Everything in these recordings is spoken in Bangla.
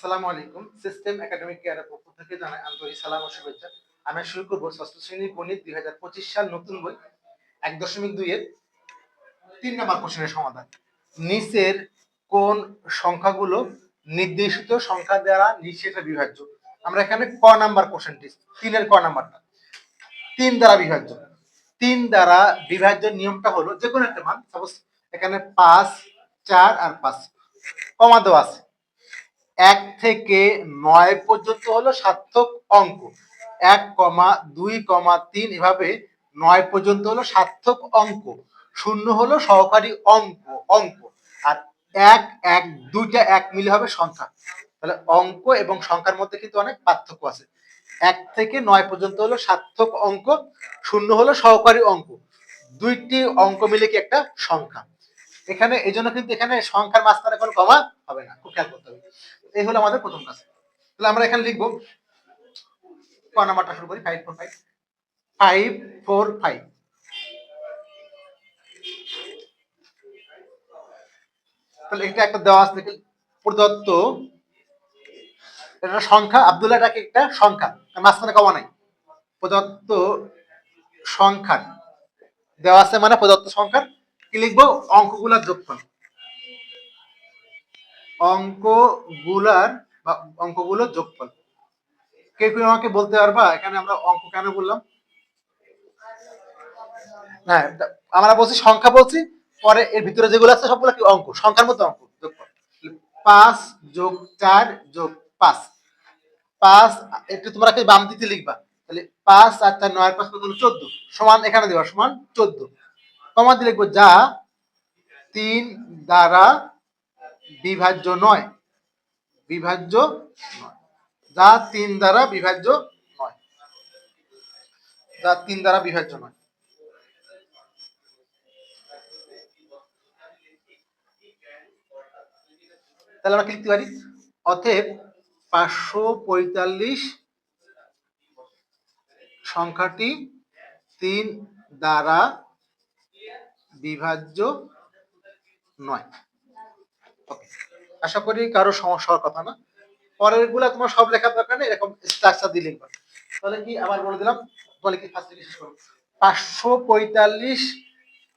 আসসালামু আলাইকুম। সিস্টেম একাডেমিক কেয়ারের পক্ষ থেকে জানাই আন্তরিক সালাম ও শুভেচ্ছা। আমি শুরু করব ষষ্ঠ শ্রেণির গণিত দুই হাজার পঁচিশ সাল নতুন বই, এক দশমিক দুই এর তিন নম্বর কোশ্চেনের সমাধান। নিচের কোন সংখ্যাগুলো নির্দেশিত সংখ্যা দ্বারা নিশ্চিত বিভাজ্য? আমরা এখানে ক নাম্বার কোশ্চেনটি তিনের ক নাম্বারটা। তিন দ্বারা বিভাজ্য। তিন দ্বারা বিভাজ্য নিয়মটা হলো যে কোনো একটা মান সাপোজ এখানে পাঁচ, চার আর পাঁচ, কমা দেওয়া আছে। এক থেকে নয় পর্যন্ত হলো সার্থক অঙ্ক। এক কমা দুই কমা তিন এভাবে নয় পর্যন্ত হলো সার্থক অঙ্ক। শূন্য হলো সহকারী অঙ্ক অঙ্ক। আর এক এক, দুইটা এক মিলে হবে সংখ্যা। তাহলে অঙ্ক এবং সংখ্যার মধ্যে কিন্তু অনেক পার্থক্য আছে। এক থেকে নয় পর্যন্ত হলো সার্থক অঙ্ক, শূন্য হলো সহকারী অঙ্ক। দুইটি অঙ্ক মিলে কি একটা সংখ্যা। এখানে এই জন্য কিন্তু এখানে সংখ্যার মাঝখানে কোনো কমা হবে না। খুব খেয়াল করতে হবে। এই হলো আমাদের প্রথম কাজ তাহলে আমরা এখানে লিখব, ক নাম্বারটা শুরু করি? Five four five five four five তাহলে এটা একটা দেওয়া আছে প্রদত্ত। এটা সংখ্যা, আব্দুল্লাহ, এটাকে একটা সংখ্যা মাঝখানে কমা নাই। প্রদত্ত সংখ্যা দেওয়া আছে মানে প্রদত্ত সংখ্যার। কি লিখব? অঙ্কগুলার যোগফল। অঙ্কগুলার বা অঙ্কগুলোর যোগফল। কে কেউ আমাকে বলতে পারবা? এখানে আমরা অঙ্ক কেন বললাম? হ্যাঁ আমরা বলছি সংখ্যা বলছি, পরে এর ভিতরে যেগুলো আছে সবগুলো কি অঙ্ক? সংখ্যার মধ্যে অঙ্ক, যোগফল। পাঁচ যোগ চার যোগ পাঁচ। পাঁচ, একটু তোমরা কি বাম দিতে লিখবা? তাহলে পাঁচ আর চার নয় পাঁচ কত চোদ্দ। সমান এখানে দেবা সমান চোদ্দ। কমা দিয়ে লিখব যা তিন দ্বারা বিভাজ্য নয়। বিভাজ্য নয়। যা তিন দ্বারা বিভাজ্য নয়। যা তিন দ্বারা বিভাজ্য নয়। তাহলে আমরা লিখতে পারি। অতএব পাঁচশো পঁয়তাল্লিশ সংখ্যাটি তিন দ্বারা বিভাজ্য নয়। আশা করি কারও সমস্যা হওয়ার কথা না। পরেরগুলা তোমার সব লেখার দরকার নেই, এরকম স্ট্রাকচার দিয়ে লিখবা। তাহলে কি আবার বলে দিলাম বলে কি ফার্স্ট শেষ করো। পাঁচশো পঁয়তাল্লিশ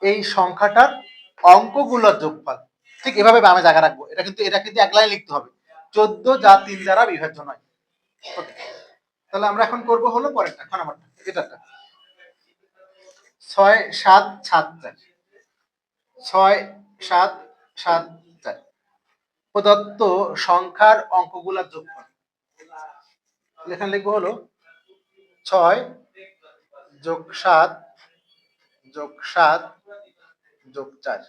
এই সংখ্যাটার অঙ্কগুলোর যোগফল। ঠিক এভাবে আমি জায়গা রাখব। এটা কিন্তু এটা কিন্তু এক লিখতে হবে। চোদ্দ যা তিন দ্বারা বিভাজ্য নয়। তাহলে আমরা এখন করব হলো পরেরটা, খ নাম্বারটা এটাটা ছয় সাত সাত চার। ছয় সাত সাত প্রদত্ত সংখ্যার অঙ্কগুলোর যোগফল। এখানে লিখব হলো ছয় যোগ সাত যোগ সাত যোগ চার।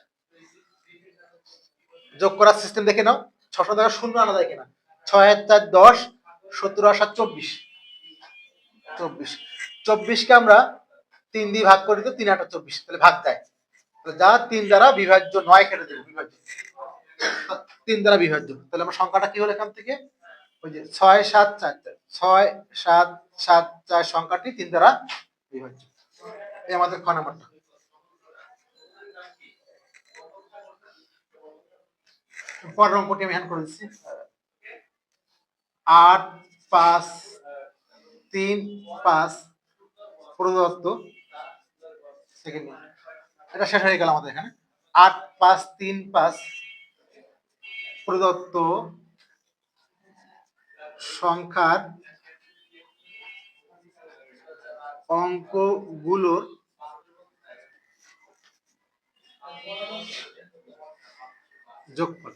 যোগ করার সিস্টেম দেখে নাও, ছশো টাকা শূন্য আনা যায় কিনা? ছয় চার দশ সত্তর আর চব্বিশ। চব্বিশ। চব্বিশকে আমরা তিন দিয়ে ভাগ করে দিই তিন আটা চব্বিশ, তাহলে ভাগ দেয়। তাহলে যা তিন দ্বারা বিভাজ্য নয় কেটে দেবো, বিভাজ্য। তিন দ্বারা বিভাজ্য। তাহলে আমার সংখ্যাটা কি হলো এখান থেকে? ওই যে ছয়, সাত, চার ছয়, সাত সাত, চার সংখ্যাটি তিন দ্বারা বিভাজ্য। এই আমাদের খ নাম্বারটা। পরের অঙ্কটি আমি হ্যান্ড করে দিচ্ছি। আট, পাঁচ, তিন, পাঁচ, প্রদত্ত সেকেন্ড এটা শেষ হয়ে গেল আমাদের এখানে। আট, পাঁচ, তিন, পাঁচ প্রদত্ত সংখ্যার অঙ্কগুলোর যোগফল।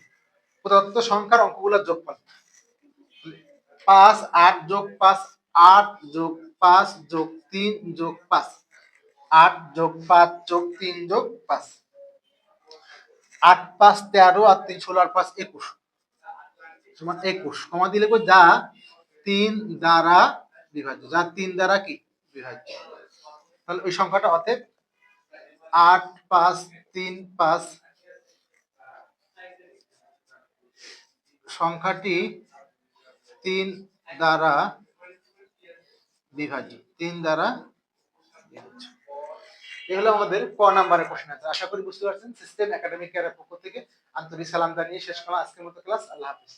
প্রদত্ত সংখ্যার অঙ্কগুলোর যোগফল। পাঁচ আট যোগ পাঁচ, আট যোগ পাঁচ যোগ তিন যোগ পাঁচ, আট যোগ পাঁচ যোগ তিন যোগ পাঁচ। আট পাঁচ তেরো আর তিন ষোলো আট পাঁচ একুশ। সমান একুশ। কমা দিলে যা তিন দ্বারা বিভাজ্য। যা তিন দ্বারা কি? বিভাজ্য। তাহলে ওই সংখ্যাটা অতএব আট পাঁচ তিন পাঁচ সংখ্যাটি তিন দ্বারা বিভাজ্য। তিন দ্বারা বিভাজ্য। এগুলো আমাদের ক নাম্বারের কোশ্চেন আছে আশা করি বুঝতে পারছেন সিস্টেম একাডেমিক কেয়ারের পক্ষ থেকে আন্তরিক সালাম জানিয়ে শেষ করা আজকের মতো ক্লাস আল্লাহ হাফিজ।